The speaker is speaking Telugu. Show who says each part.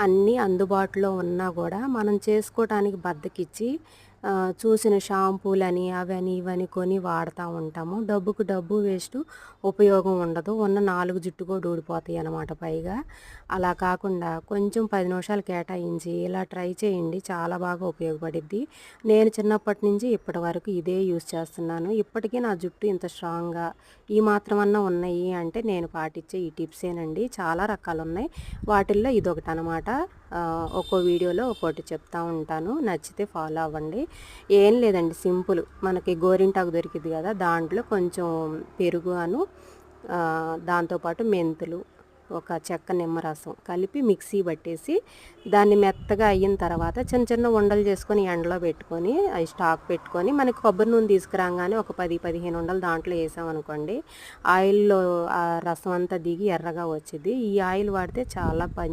Speaker 1: అన్నీ అందుబాటులో ఉన్నా కూడా మనం చేసుకోవటానికి బద్దకిచ్చి చూసిన షాంపూలని అవని ఇవని కొని వాడుతూ ఉంటాము. డబ్బుకు డబ్బు వేస్ట్ ఉపయోగం ఉండదు. ఉన్న నాలుగు జుట్టు కూడా ఊడిపోతాయి అన్నమాట పైగా. అలా కాకుండా కొంచెం పది నిమిషాలు కేటాయించి ఇలా ట్రై చేయండి. చాలా బాగా ఉపయోగపడిద్ది. నేను చిన్నప్పటి నుంచి ఇప్పటి వరకు ఇదే యూస్ చేస్తున్నాను. ఇప్పటికీ నా జుట్టు ఇంత స్ట్రాంగ్గా ఈ మాత్రమన్నా ఉన్నాయి అంటే నేను పాటించే ఈ టిప్సేనండి. చాలా రకాలు ఉన్నాయి. వాటిల్లో ఇదొకటి అనమాట ఒక్కో వీడియోలో ఒక్కోటి చెప్తా ఉంటాను. నచ్చితే ఫాలో అవ్వండి. ఏం లేదండి సింపుల్. మనకి గోరింటాకు దొరికింది కదా దాంట్లో కొంచెం పెరుగు అను దాంతోపాటు మెంతులు ఒక చెక్క నిమ్మరసం కలిపి మిక్సీ పట్టేసి దాన్ని మెత్తగా అయిన తర్వాత చిన్న చిన్న ఉండలు చేసుకొని ఎండలో పెట్టుకొని అవి స్టాక్ పెట్టుకొని మనకి కొబ్బరి నూనె తీసుకురాగానే ఒక పది పదిహేను ఉండలు దాంట్లో వేసామనుకోండి ఆయిల్లో ఆ రసం అంతా దిగి ఎర్రగా వచ్చింది ఈ ఆయిల్ వాడితే చాలా పని